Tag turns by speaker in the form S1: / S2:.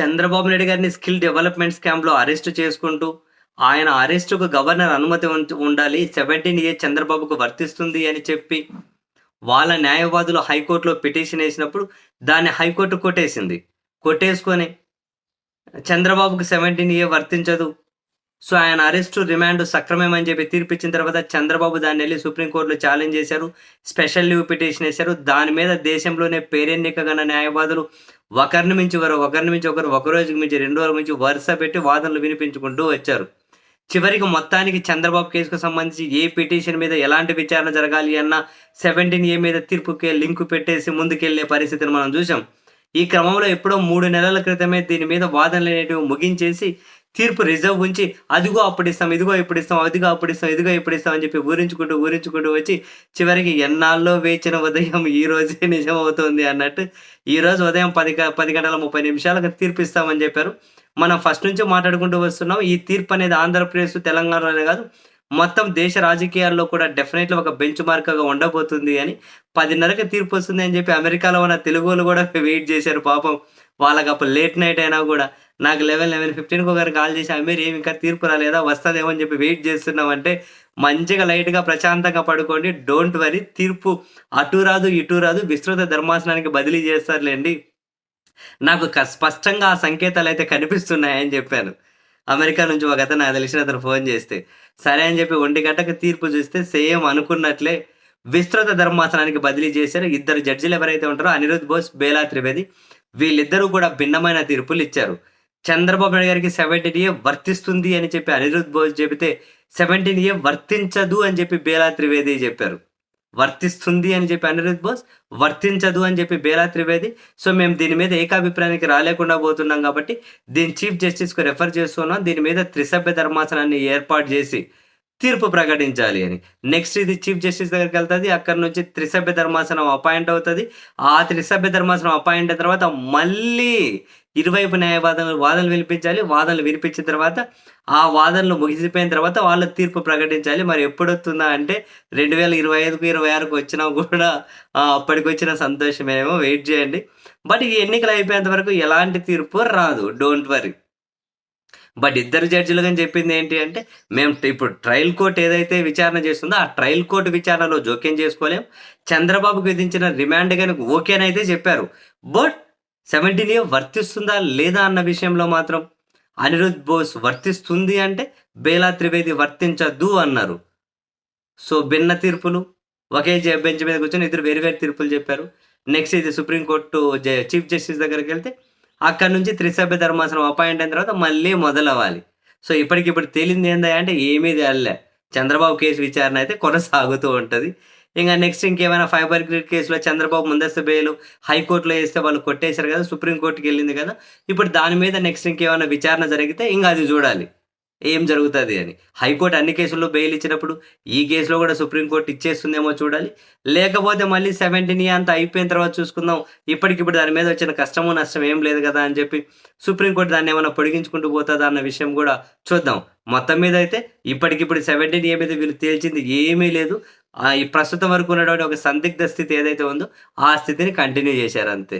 S1: చంద్రబాబు నాయుడు గారిని skill development స్కామ్లో arrest చేసుకుంటూ ఆయన అరెస్టుకు గవర్నర్ అనుమతి ఉం- ఉండాలి సెవెంటీన్ ఏ చంద్రబాబుకు వర్తిస్తుంది అని చెప్పి వాళ్ళ న్యాయవాదులు హైకోర్టులో పిటిషన్ వేసినప్పుడు దాన్ని హైకోర్టు కొట్టేసింది. కొట్టేసుకొని చంద్రబాబుకు సెవెంటీన్ ఏ వర్తించదు. సో ఆయన అరెస్టు రిమాండ్ సక్రమేమని చెప్పి తీర్పిచ్చిన తర్వాత చంద్రబాబు దాన్ని వెళ్ళి సుప్రీంకోర్టులో ఛాలెంజ్ చేశారు స్పెషల్ లీవ్ పిటిషన్ వేశారు. దాని మీద దేశంలోనే పేరెన్నికగల న్యాయవాదులు ఒకరిని మించి ఒకరు ఒకరిని మించి ఒకరు ఒక రోజుకి మించి రెండు రోజుల మించి వరుస పెట్టి వాదనలు వినిపించుకుంటూ వచ్చారు. చివరికి మొత్తానికి చంద్రబాబు కేసుకు సంబంధించి ఏ పిటిషన్ మీద ఎలాంటి విచారణ జరగాలి అన్న సెవెంటీన్ ఏ మీద తీర్పుకి లింకు పెట్టేసి ముందుకెళ్ళే పరిస్థితిని మనం చూసాం ఈ క్రమంలో ఎప్పుడో మూడు నెలల క్రితమే దీని మీద వాదనలు అనేటివి ముగించేసి తీర్పు రిజర్వ్ ఉంచి అదిగో అప్పుడు ఇస్తాం ఇదిగో ఇప్పుడు ఇస్తాం అదిగో అప్పుడు ఇస్తాం ఇదిగో ఇప్పుడు ఇస్తాం అని చెప్పి ఊరించుకుంటూ ఊరించుకుంటూ వచ్చి చివరికి ఎన్నాళ్ళలో వేచిన ఉదయం ఈ రోజే నిజం అవుతుంది అన్నట్టు ఈ రోజు ఉదయం పది గ- పది గంటల ముప్పై నిమిషాలకు తీర్పు ఇస్తామని చెప్పారు. మనం ఫస్ట్ నుంచి మాట్లాడుకుంటూ వస్తున్నాం. ఈ తీర్పు అనేది ఆంధ్రప్రదేశ్ తెలంగాణలోనే కాదు మొత్తం దేశ రాజకీయాల్లో కూడా డెఫినెట్లీ ఒక బెంచ్ మార్క్గా ఉండబోతుంది అని పదిన్నరకి తీర్పు వస్తుంది అని చెప్పి అమెరికాలో ఉన్న తెలుగు వాళ్ళు కూడా వెయిట్ చేశారు పాపం. వాళ్ళకి అప్పుడు లేట్ నైట్ అయినా కూడా నాకు లెవెన్ లెవెన్ ఫిఫ్టీన్కి ఒకరు కాల్ చేసి మీరు ఏమి ఇంకా తీర్పు రాలేదా? వస్తుందేమో అని చెప్పి వెయిట్ చేస్తున్నామంటే మంచిగా లైట్గా ప్రశాంతంగా పడుకోండి డోంట్ వరీ తీర్పు అటు రాదు ఇటు రాదు విస్తృత ధర్మాసనానికి బదిలీ చేస్తారులేండి. నాకు స్పష్టంగా ఆ సంకేతాలు అయితే కనిపిస్తున్నాయని చెప్పాను. అమెరికా నుంచి ఒక అతను నాకు తెలిసిన అతను ఫోన్ చేస్తే సరే అని చెప్పి ఒంటి గంటకు తీర్పు చూస్తే సేమ్ అనుకున్నట్లే విస్తృత ధర్మాసనానికి బదిలీ చేశారు. ఇద్దరు జడ్జిలు ఎవరైతే ఉంటారో అనిరుద్ బోస్ బేలా త్రివేది వీళ్ళిద్దరూ కూడా భిన్నమైన తీర్పులు ఇచ్చారు. చంద్రబాబు నాయుడు గారికి సెవెంటీన్ ఏ వర్తిస్తుంది అని చెప్పి అనిరుద్ బోస్ చెబితే సెవెంటీన్ ఏ వర్తించదు అని చెప్పి బేలా త్రివేది చెప్పారు. వర్తిస్తుంది అని చెప్పి అనిరుద్ బోస్ వర్తించదు అని చెప్పి బేలా త్రివేది. సో మేము దీని మీద ఏకాభిప్రాయానికి రాలేకుండా పోతున్నాం కాబట్టి దీని చీఫ్ జస్టిస్కు రెఫర్ చేస్తున్నాం. దీని మీద త్రిసభ్య ధర్మాసనాన్ని ఏర్పాటు చేసి తీర్పు ప్రకటించాలి అని. నెక్స్ట్ ఇది చీఫ్ జస్టిస్ దగ్గరికి వెళ్తుంది. అక్కడ నుంచి త్రిసభ్య ధర్మాసనం అపాయింట్ అవుతుంది. ఆ త్రిసభ్య ధర్మాసనం అపాయింట్ అయిన తర్వాత మళ్ళీ ఇరువైపు న్యాయవాదనలు వాదనలు వినిపించాలి. వాదనలు వినిపించిన తర్వాత ఆ వాదనలు ముగిసిపోయిన తర్వాత వాళ్ళు తీర్పు ప్రకటించాలి. మరి ఎప్పుడు వస్తుందా అంటే రెండు వేల ఇరవై ఐదుకు ఇరవై ఆరుకు వచ్చినా కూడా అప్పటికి వచ్చిన సంతోషమేమో. వెయిట్ చేయండి. బట్ ఈ ఎన్నికలు అయిపోయేంత వరకు ఎలాంటి తీర్పు రాదు. డోంట్ వరీ బట్ ఇద్దరు జడ్జిలు కానీ చెప్పింది ఏంటి అంటే మేము ఇప్పుడు ట్రయల్ కోర్ట్ ఏదైతే విచారణ చేస్తుందో ఆ ట్రయల్ కోర్టు విచారణలో జోక్యం చేసుకోలేం. చంద్రబాబుకు విధించిన రిమాండ్ కానీ ఓకేనైతే చెప్పారు. బట్ సెవెంటీన్ ఏ వర్తిస్తుందా లేదా అన్న విషయంలో మాత్రం అనిరుద్ బోస్ వర్తిస్తుంది అంటే బేలా త్రివేది వర్తించద్దు అన్నారు. సో భిన్న తీర్పులు ఒకే బెంచ్ మీద కూర్చొని ఇద్దరు వేరు వేరు తీర్పులు చెప్పారు. నెక్స్ట్ ఇది సుప్రీంకోర్టు జ- చీఫ్ జస్టిస్ దగ్గరికి వెళ్తే అక్కడ నుంచి త్రిసభ్య ధర్మాసనం అపాయింట్ అయిన తర్వాత మళ్ళీ మొదలవ్వాలి. సో ఇప్పటికిప్పుడు తేలింది ఏందా అంటే ఏమీ తేలలే. చంద్రబాబు కేసు విచారణ అయితే కొనసాగుతూ ఉంటుంది. ఇంకా నెక్స్ట్ ఇంకేమైనా ఫైబర్ గ్రిడ్ కేసులో చంద్రబాబు ముందస్తు బెయిల్ హైకోర్టులో వేస్తే వాళ్ళు కొట్టేశారు కదా సుప్రీంకోర్టుకి వెళ్ళింది కదా ఇప్పుడు దాని మీద నెక్స్ట్ ఇంకేమైనా విచారణ జరిగితే ఇంకా అది చూడాలి. ఏం జరుగుతుంది అని. హైకోర్టు అన్ని కేసుల్లో బెయిల్ ఇచ్చినప్పుడు ఈ కేసులో కూడా సుప్రీంకోర్టు ఇచ్చేస్తుందేమో చూడాలి. లేకపోతే మళ్ళీ సెవెంటీన్ అంతా అయిపోయిన తర్వాత చూసుకుందాం. ఇప్పటికిప్పుడు దాని మీద వచ్చిన కష్టము నష్టం ఏం లేదు కదా అని చెప్పి సుప్రీంకోర్టు దాన్ని ఏమైనా పొడిగించుకుంటూ పోతుందా అన్న విషయం కూడా చూద్దాం. మొత్తం మీద అయితే ఇప్పటికిప్పుడు సెవెంటీన్ ఏ మీద వీళ్ళు తేల్చింది ఏమీ లేదు. ఈ ప్రస్తుతం వరకు ఉన్నటువంటి ఒక సందిగ్ధ స్థితి ఏదైతే ఉందో ఆ స్థితిని కంటిన్యూ చేశారు అంతే.